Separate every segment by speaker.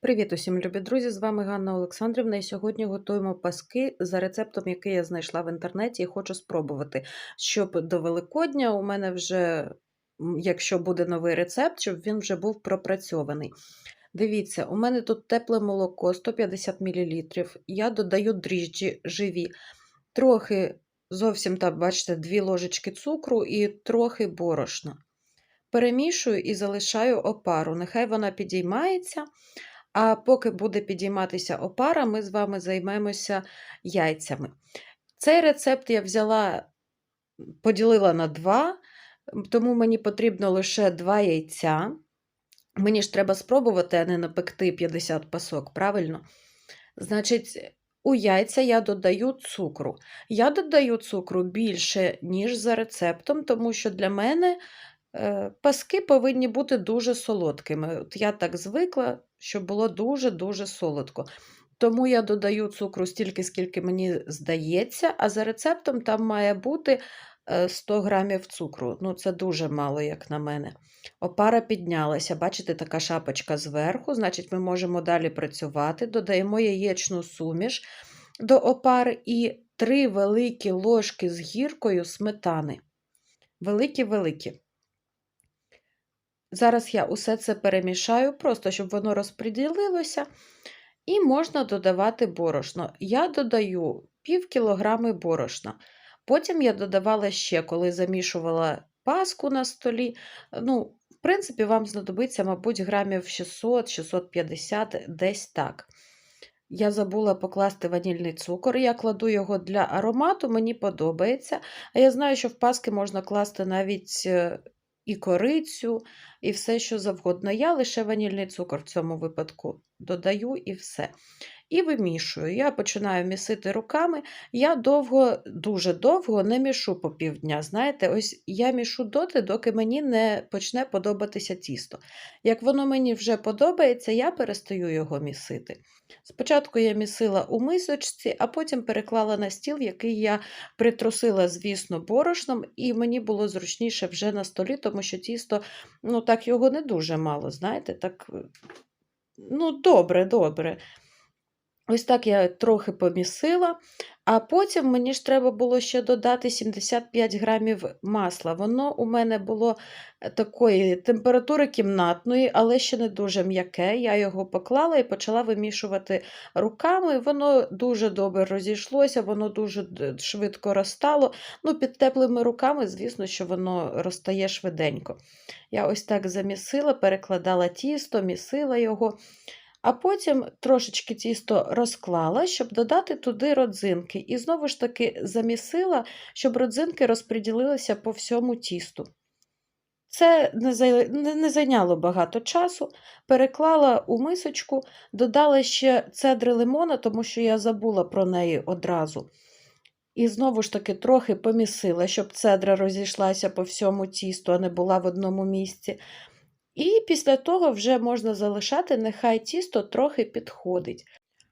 Speaker 1: Привіт усім, любі друзі! З вами Ганна Олександрівна. І сьогодні готуємо паски за рецептом, який я знайшла в інтернеті, і хочу спробувати, щоб до Великодня у мене вже, якщо буде новий рецепт, щоб він вже був пропрацьований. Дивіться, у мене тут тепле молоко 150 мл. Я додаю дріжджі живі, трохи, зовсім там, бачите, 2 ложечки цукру і трохи борошна. Перемішую і залишаю опару. Нехай вона підіймається. А поки буде підійматися опара, ми з вами займемося яйцями. Цей рецепт я взяла, поділила на два, тому мені потрібно лише два яйця. Мені ж треба спробувати, а не напекти 50 пасок, правильно? Значить, у яйця я додаю цукру. Я додаю цукру більше, ніж за рецептом, тому що для мене паски повинні бути дуже солодкими. От я так звикла, щоб було дуже-дуже солодко. Тому я додаю цукру стільки, скільки мені здається, а за рецептом там має бути е, 100 грамів цукру. Ну, це дуже мало, як на мене. Опара піднялася, бачите, така шапочка зверху, значить, ми можемо далі працювати. Додаємо яєчну суміш до опари і 3 великі ложки з гіркою сметани. Великі-великі. Зараз я усе це перемішаю, просто щоб воно розподілилося, і можна додавати борошно. Я додаю пів кілограми борошна. Потім я додавала ще, коли замішувала паску на столі. Ну, в принципі, вам знадобиться, мабуть, грамів 600-650, десь так. Я забула покласти ванільний цукор, я кладу його для аромату, мені подобається. А я знаю, що в паски можна класти навіть е, і корицю, і все, що завгодно. Я лише ванільний цукор в цьому випадку додаю і все. І вимішую. Я починаю місити руками. Я довго, дуже довго не мішу по півдня. Знаєте, ось я мішу доти, доки мені не почне подобатися тісто. Як воно мені вже подобається, я перестаю його місити. Спочатку я місила у мисочці, а потім переклала на стіл, який я притрусила, звісно, борошном, і мені було зручніше вже на столі, тому що тісто, ну так його не дуже мало, знаєте, так, ну, добре, добре. Ось так я трохи помісила, а потім мені ж треба було ще додати 75 грамів масла. Воно у мене було е, такої температури кімнатної, але ще не дуже м'яке. Я його поклала і почала вимішувати руками. Воно дуже добре розійшлося, воно дуже швидко розтало. Ну, Під теплими руками, звісно, що воно розтає швиденько. Я ось так замісила, перекладала тісто, місила його. А потім трошечки тісто розклала, щоб додати туди родзинки. І знову ж таки замісила, щоб родзинки розподілилися по всьому тісту. Це не зайняло багато часу. Переклала у мисочку, додала ще цедри лимона, тому що я забула про неї одразу. І знову ж таки трохи помісила, щоб цедра розійшлася по всьому тісту, а не була в одному місці. І після того вже можна залишати, нехай тісто трохи підходить.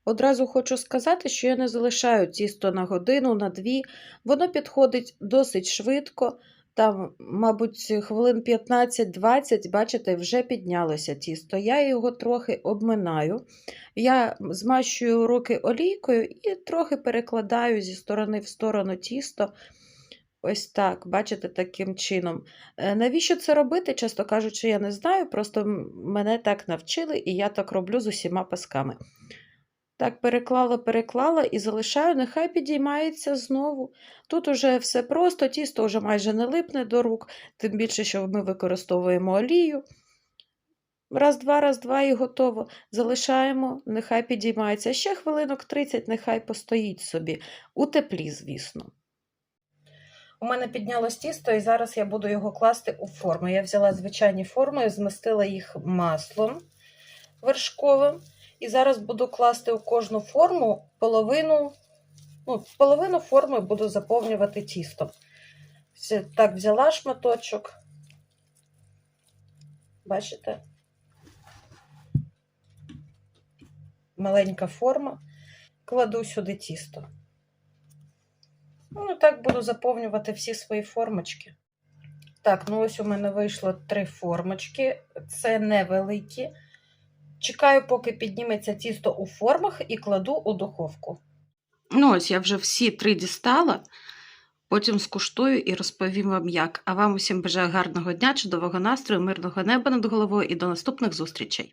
Speaker 1: Одразу хочу сказати, що я не залишаю тісто на годину, на дві, воно підходить досить швидко, там, мабуть, хвилин 15-20, бачите, вже піднялося тісто. Я його трохи обминаю. Я змащую руки олійкою і трохи перекладаю зі сторони в сторону тісто. Ось так, бачите, таким чином. Е, навіщо це робити, часто кажучи, я не знаю, просто мене так навчили, і я так роблю з усіма пасками. Так, переклала, переклала і залишаю, нехай підіймається знову. Тут уже все просто, тісто вже майже не липне до рук, тим більше, що ми використовуємо олію. Раз, два, раз, два і готово. Залишаємо, нехай підіймається. Ще хвилинок 30, нехай постоїть собі. У теплі, звісно. У мене піднялось тісто, і зараз я буду його класти у форму. Я взяла звичайні форми, змастила їх маслом вершковим. І зараз буду класти у кожну форму половину ну, половину форми буду заповнювати тістом. Так, взяла шматочок. Бачите? Маленька форма, кладу сюди тісто. Ну, так буду заповнювати всі свої формочки. Так, ну ось у мене вийшло три формочки. Це невеликі. Чекаю, поки підніметься тісто у формах і кладу у духовку. Ну, ось я вже всі три дістала. Потім скуштую і розповім вам як. А вам усім бажаю гарного дня, чудового настрою, мирного неба над головою і до наступних зустрічей.